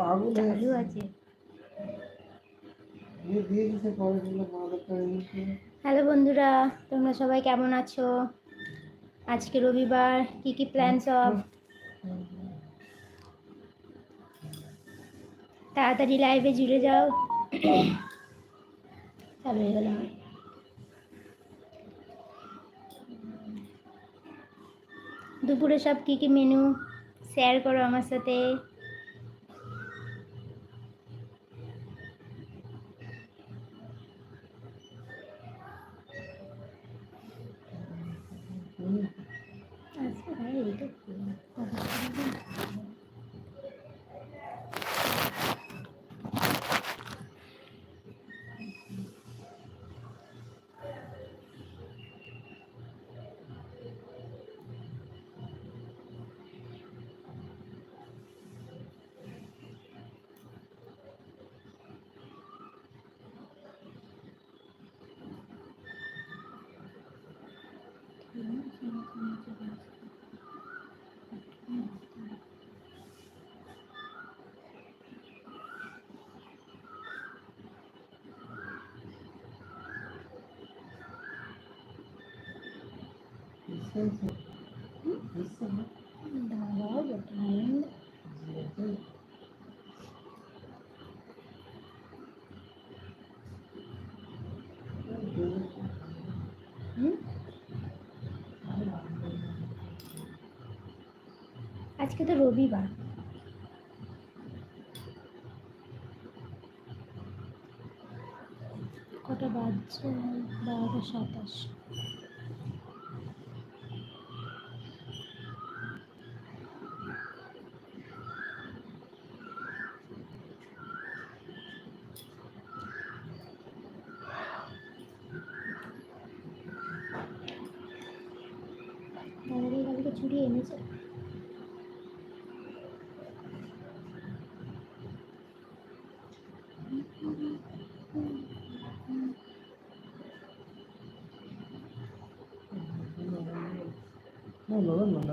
পাগল চালু আছে। হ্যালো বন্ধুরা তোমরা সবাই কেমন আছো? আজকে রবিবার কি কি প্ল্যান সব? তাড়াতাড়ি লাইভে জুড়ে যাও। চালু হয়ে গেল আমার। দুপুরে সব কি কি মেনু শেয়ার করো আমার সাথে? আচ্ছা ভাই আজকে তো রবিবার। কটা বাজছে? বারোটা সাতাশ। চুরি এনেছে? না না লাইটটা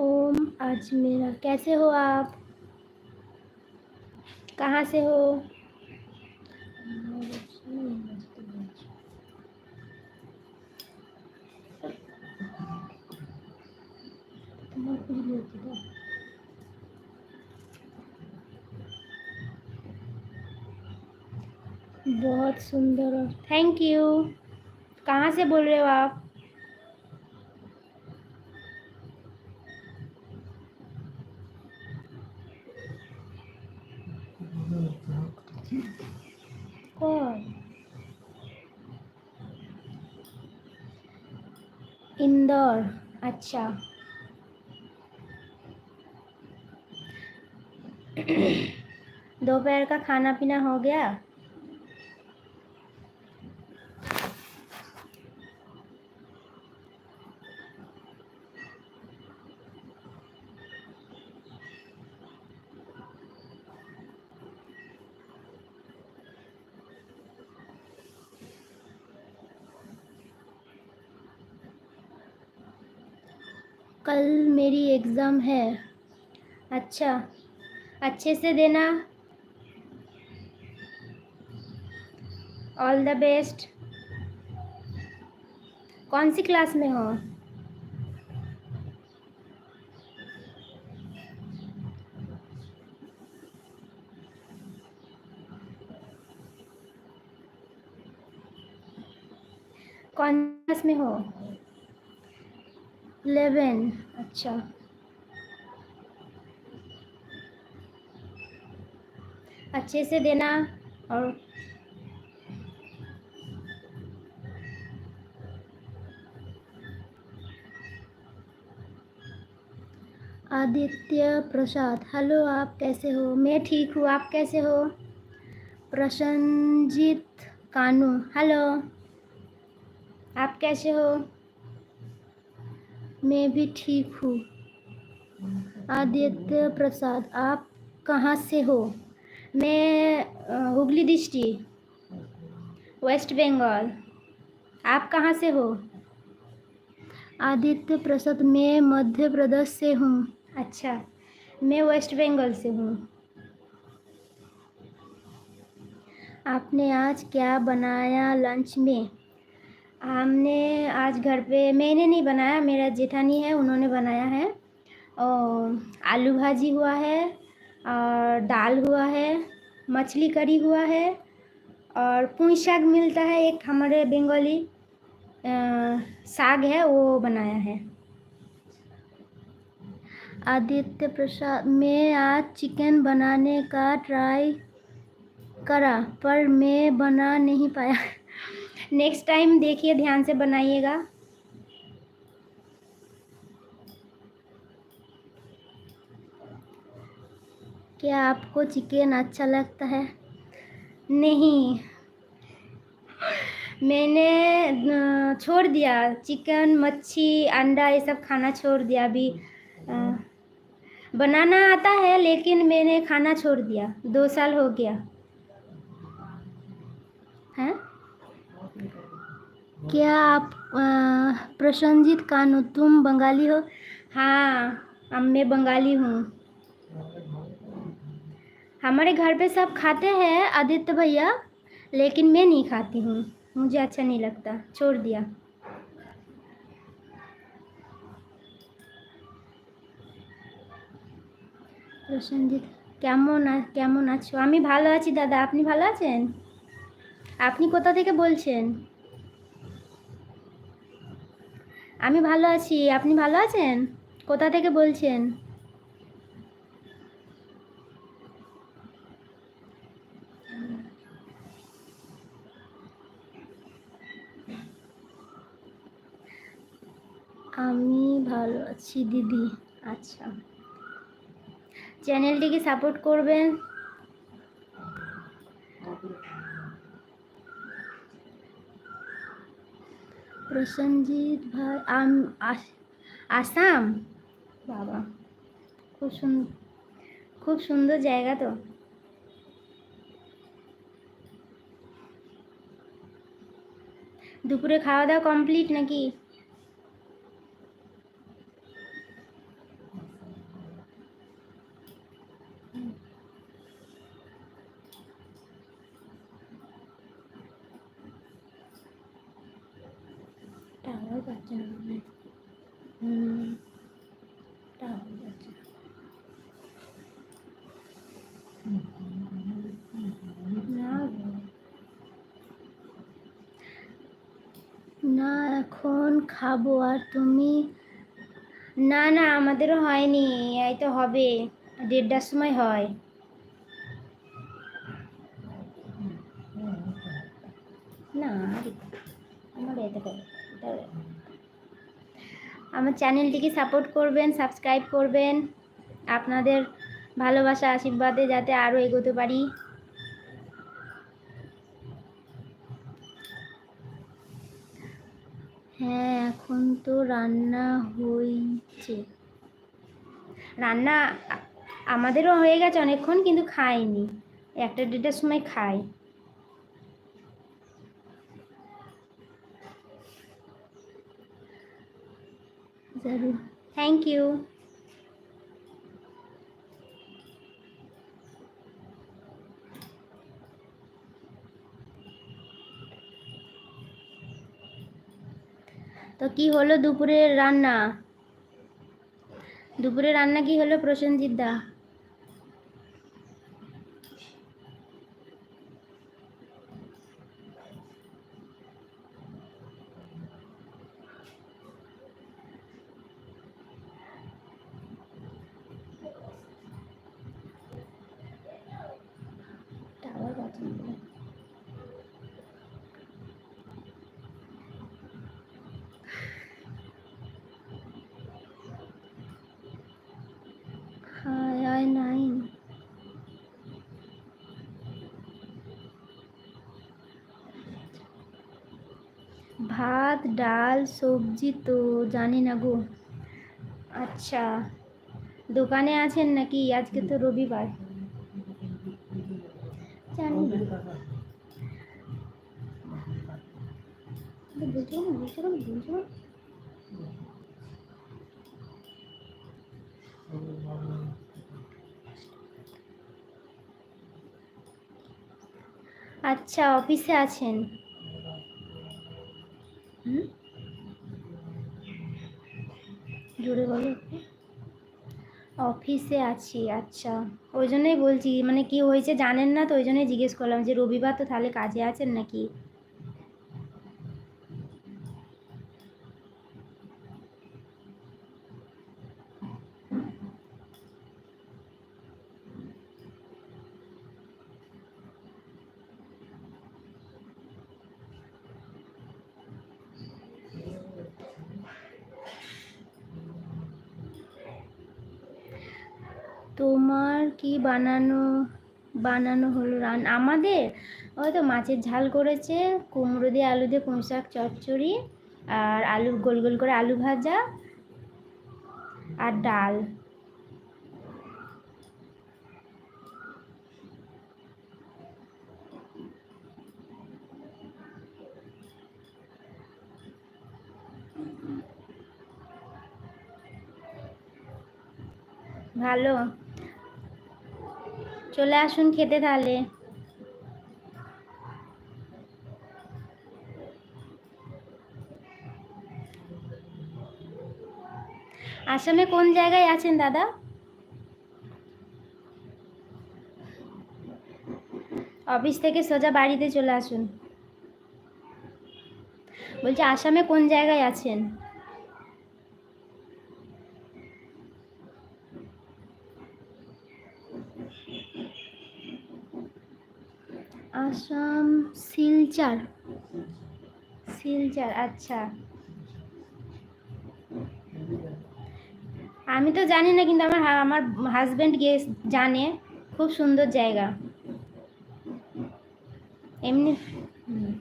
ओम आज मेरा कैसे हो आप? कहाँ से हो? बहुत सुंदर थैंक यू कहाँ से बोल रहे हो आप? कौन? इंदौर अच्छा। दोपहर का खाना पीना हो गया? कल मेरी एग्ज़ाम है। अच्छा अच्छे से देना। ऑल द बेस्ट कौन सी क्लास में हो? कौन क्लास में हो? इलेवन अच्छा। अच्छे से देना। और आदित्य प्रसाद हेलो आप कैसे हो? मैं ठीक हूँ आप कैसे हो? प्रसन्नजीत कानू हेलो आप कैसे हो? मैं भी ठीक हूँ। आदित्य प्रसाद, आप कहाँ से हो? मैं हुगली डिस्ट्रिक्ट, वेस्ट बंगाल। आप कहाँ से हो? आदित्य प्रसाद, मैं मध्य प्रदेश से हूँ। अच्छा मैं वेस्ट बंगाल से हूँ। आपने आज क्या बनाया लंच में? हमने आज घर पे, मैंने नहीं बनाया, मेरा जेठानी है, उन्होंने बनाया है। और आलू भाजी हुआ है, और दाल हुआ है, मछली करी हुआ है, और पुई साग मिलता है, एक हमारे बंगाली साग है, वो बनाया है। आदित्य प्रसाद, मैं आज चिकन बनाने का ट्राई करा, पर मैं बना नहीं पाया। नेक्स्ट टाइम देखिए, ध्यान से बनाइएगा। क्या आपको चिकन अच्छा लगता है? नहीं। मैंने छोड़ दिया। चिकन, मच्छी, अंडा, ये सब खाना छोड़ दिया अभी। बनाना आता है, लेकिन मैंने खाना छोड़ दिया। दो साल हो गया हैं क्या आप अ, प्रसन्नजीत कानू तुम बंगाली हो हाँ हम मैं बंगाली हूँ हमारे घर पे सब खाते हैं आदित्य भैया लेकिन मैं नहीं खाती हूँ मुझे अच्छा नहीं लगता छोड़ दिया প্রসেনজিৎ কেমন আ- কেমন আছো আমি ভালো আছি দাদা আপনি ভালো আছেন আপনি কোথা থেকে বলছেন আমি ভালো আছি, আপনি ভালো আছেন? কোথা থেকে বলছেন? আমি ভালো আছি, দিদি। আচ্ছা। চ্যানেলটিকে সাপোর্ট করবেন? প্রসেনজিৎ ভাই, আম, আস- আসাম? বাবা, খুব সুন্দর খুব সুন্দর জায়গা তো। দুপুরে খাওয়া দাওয়া কমপ্লিট নাকি? না, এখন খাব। আর তুমি? না না, আমাদেরও হয়নি। এই তো হবে। দেড়টার সময় হয় না আমার এটা করে এটা- আমার চ্যানেলটিকে সাপোর্ট করবেন, সাবস্ক্রাইব করবেন। আপনাদের ভালোবাসা, আশীর্বাদে যাতে আরও এগোতে পারি। হ্যাঁ এখন তো রান্না হয়েছে রান্না আমাদেরও হয়ে গেছে অনেকক্ষণ, কিন্তু খাইনি। একটা দেড়টার সময় খাই। জরুর থ্যাংক ইউ তো কি হলো দুপুরের রান্না? দুপুরে রান্না কি হলো প্রসেনজিৎ দা? ভাত, ডাল, সবজি তো জানি না গো। আচ্ছা দোকানে আছেন নাকি? আজকে তো রবিবার। জানি আচ্ছা অফিসে আছেন হুম জোরে বলো। অফিসে আছি আচ্ছা। ওই জন্যই বলছি মানে কি হয়েছে জানেন না তো? ওই জন্যই জিজ্ঞেস করলাম যে, রবিবার তো তাহলে কাজে আছেন নাকি তোমার কি বানানো বানানো হলো রান। আমাদের, ওই তো মাছের ঝাল করেছে, কুমড়ো দিয়ে আলু দিয়ে পুঁই শাক, চচ্চড়ি, আর আলু, গোল গোল করে আলু ভাজা আর ডাল। ভালো? চলে আসুন খেতে তাহলে। আসামে কোন জায়গায় আছেন দাদা? অফিস থেকে সোজা বাড়িতে চলে আসুন। বলছি, আসামে কোন জায়গায় আছেন আসাম শিলচর শিলচর আচ্ছা। আমি তো জানি না, কিন্তু আমার আমার হাজব্যান্ড গিয়ে জানে। খুব সুন্দর জায়গা। এমনি হুম।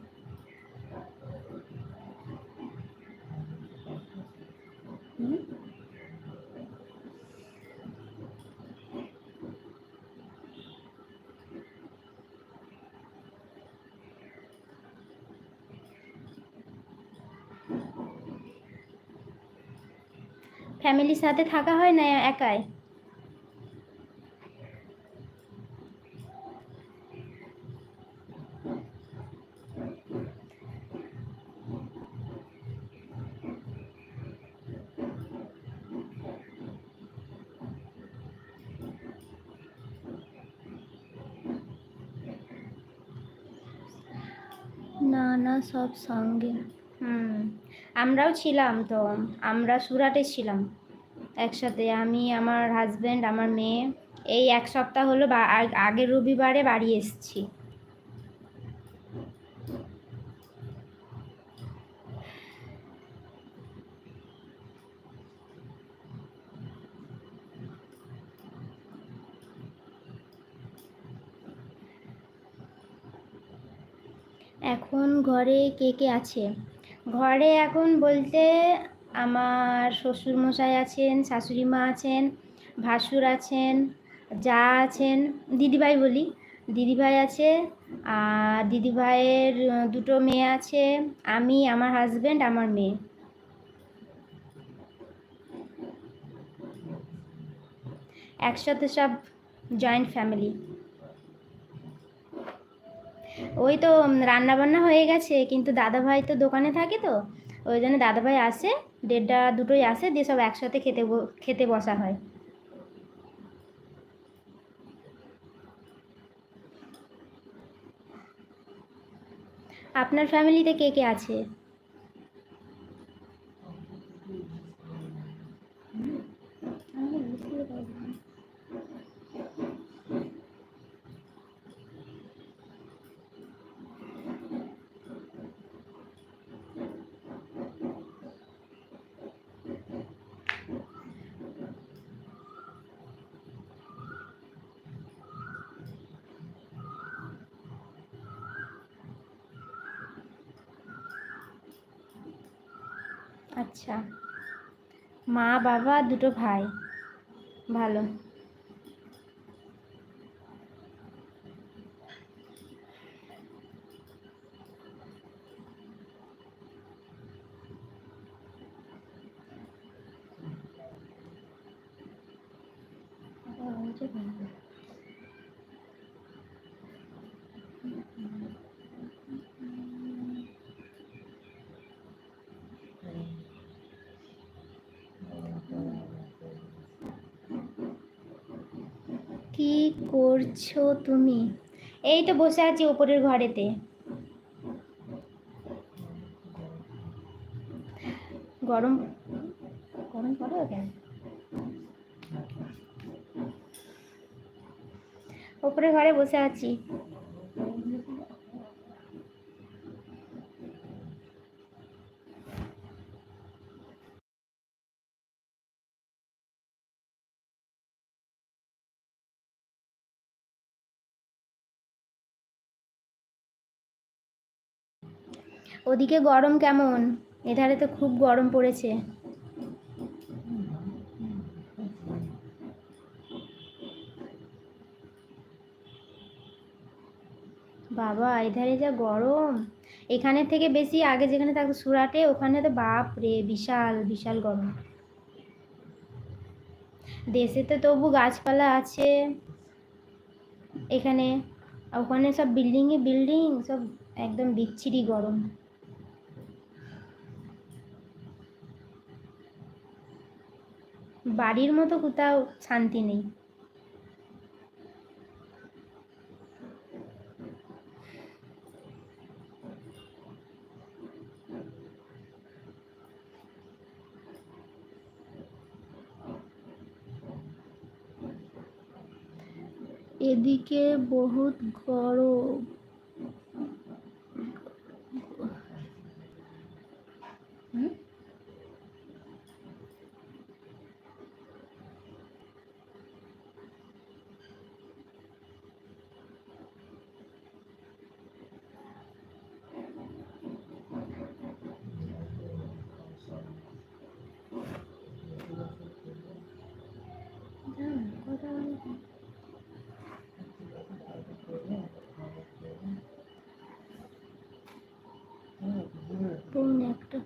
ফ্যামিলির সাথে থাকা হয় না একাই? না না সব সঙ্গে। হুম, আমরাও ছিলাম তো, আমরা সুরাটে ছিলাম একসাথে। আমি, আমার হাজব্যান্ড আমার মেয়ে, এই এক সপ্তাহ হলো আগের রবিবারে বাড়ি এসেছি। এখন ঘরে কে কে আছে? ঘরে এখন বলতে আমার শ্বশুর মশাই আছেন শাশুড়ি মা আছেন, ভাসুর আছেন, যা আছেন, দিদিভাই বলি। দিদিভাই আছে, আর দিদিভাইয়ের দুটো মেয়ে আছে, আমি, আমার হাজব্যান্ড আমার মেয়ে। একসাথে সব জয়েন্ট ফ্যামিলি ওই তো রান্না বান্না হয়ে গেছে, কিন্তু দাদাভাই তো দোকানে থাকে তো, ওই জন্য দাদাভাই আসে, দেড়টা দুটোই আসে, দিয়ে সব একসাথে খেতে খেতে বসা হয়। আপনার ফ্যামিলিতে কে কে আছে? আচ্ছা। মা বাবা দুটো ভাই। ভালো। কি করছ তুমি? এই তো বসে আছি ওপরের ঘরেতে। গরম গরম পড়ে কেন? ওপরের ঘরে বসে আছি। ওদিকে গরম কেমন? এধারে তো খুব গরম পড়েছে। বাবা, এধারে যা গরম। এখানে থেকে বেশি আগে যেখানে থাকতো সুরাটে, ওখানে তো বাপ রে বিশাল বিশাল গরম। দেশে তো তবু গাছপালা আছে। এখানে, ওখানে সব বিল্ডিংয়ে বিল্ডিং সব একদম বিচ্ছিরি গরম। বাড়ির মতো কোথাও শান্তি নেই। এদিকে বহুত গরম হুম? হুম, কথা বলো। পৌনে একটা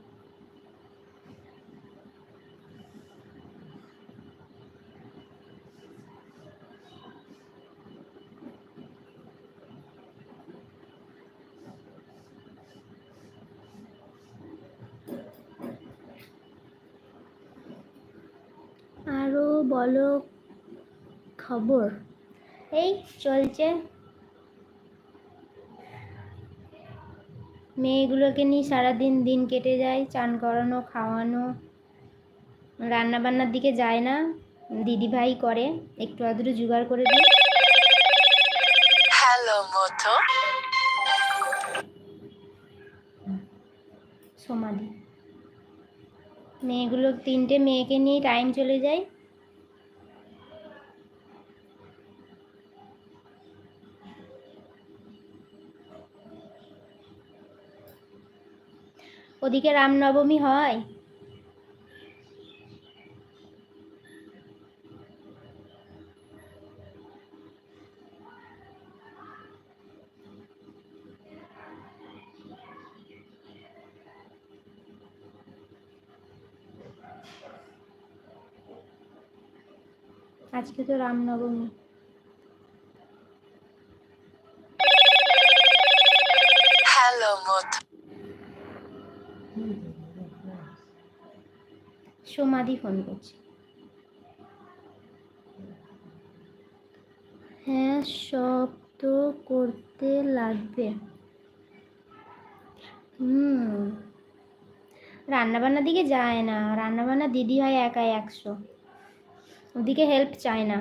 আরও বলো খবর? এই চলছে। মেয়েগুলোকে নিয়ে সারাদিন দিন কেটে যায় চান করানো খাওয়ানো। রান্না বান্নার দিকে যায় না। দিদি ভাই করে একটু আধটু জোগাড় করে দিই। হ্যালো মথো সমাধি মেয়েগুলো তিনটে মেয়েকে নিয়ে টাইম চলে যায়। ওদিকে রামনবমী হয়। আজকে তো রামনবমী। হ্যালো মথো সমাধি ফোন করছে। হ্যাঁ সব তো করতে লাগবে। হুম। রান্নাবান্নার দিকে যায় না। রান্নাবান্না দিদি হয় একাই একশো। ওদিকে হেল্প চায় না।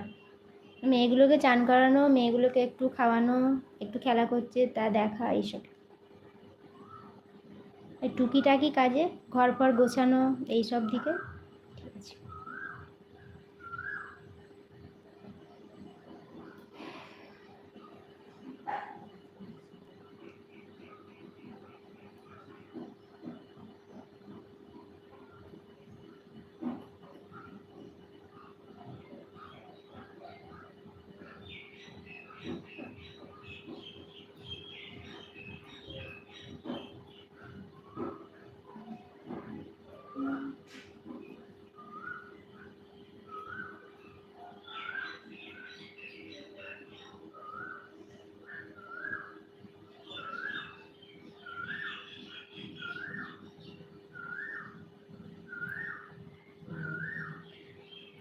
মেয়েগুলোকে চান করানো, মেয়েগুলোকে একটু খাওয়ানো, একটু খেলা করছে, তা দেখা, এইসব। এই টুকিটাকি কাজে ঘর ফর গোছানো, এইসব দিকে ঠিক আছে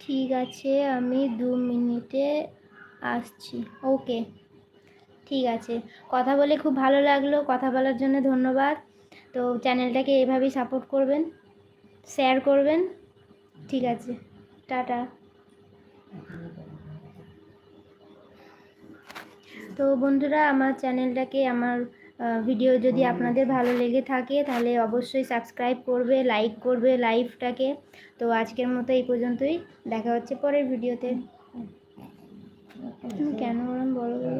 ঠিক আছে, আমি দু মিনিটে আসছি। ওকে, ঠিক আছে। কথা বলে খুব ভালো লাগল, কথা বলার জন্য ধন্যবাদ। তো চ্যানেলটাকে এভাবেই সাপোর্ট করবেন শেয়ার করবেন। ঠিক আছে, টাটা। তো বন্ধুরা, আমার চ্যানেলটাকে, আমার ভিডিও যদি আপনাদের ভালো লেগে থাকে তাহলে অবশ্যই সাবস্ক্রাইব করবে লাইক করবে লাইভটাকে তো আজকের মতো এই পর্যন্তই। দেখা হচ্ছে পরের ভিডিওতে কেন ওরম বড় বড়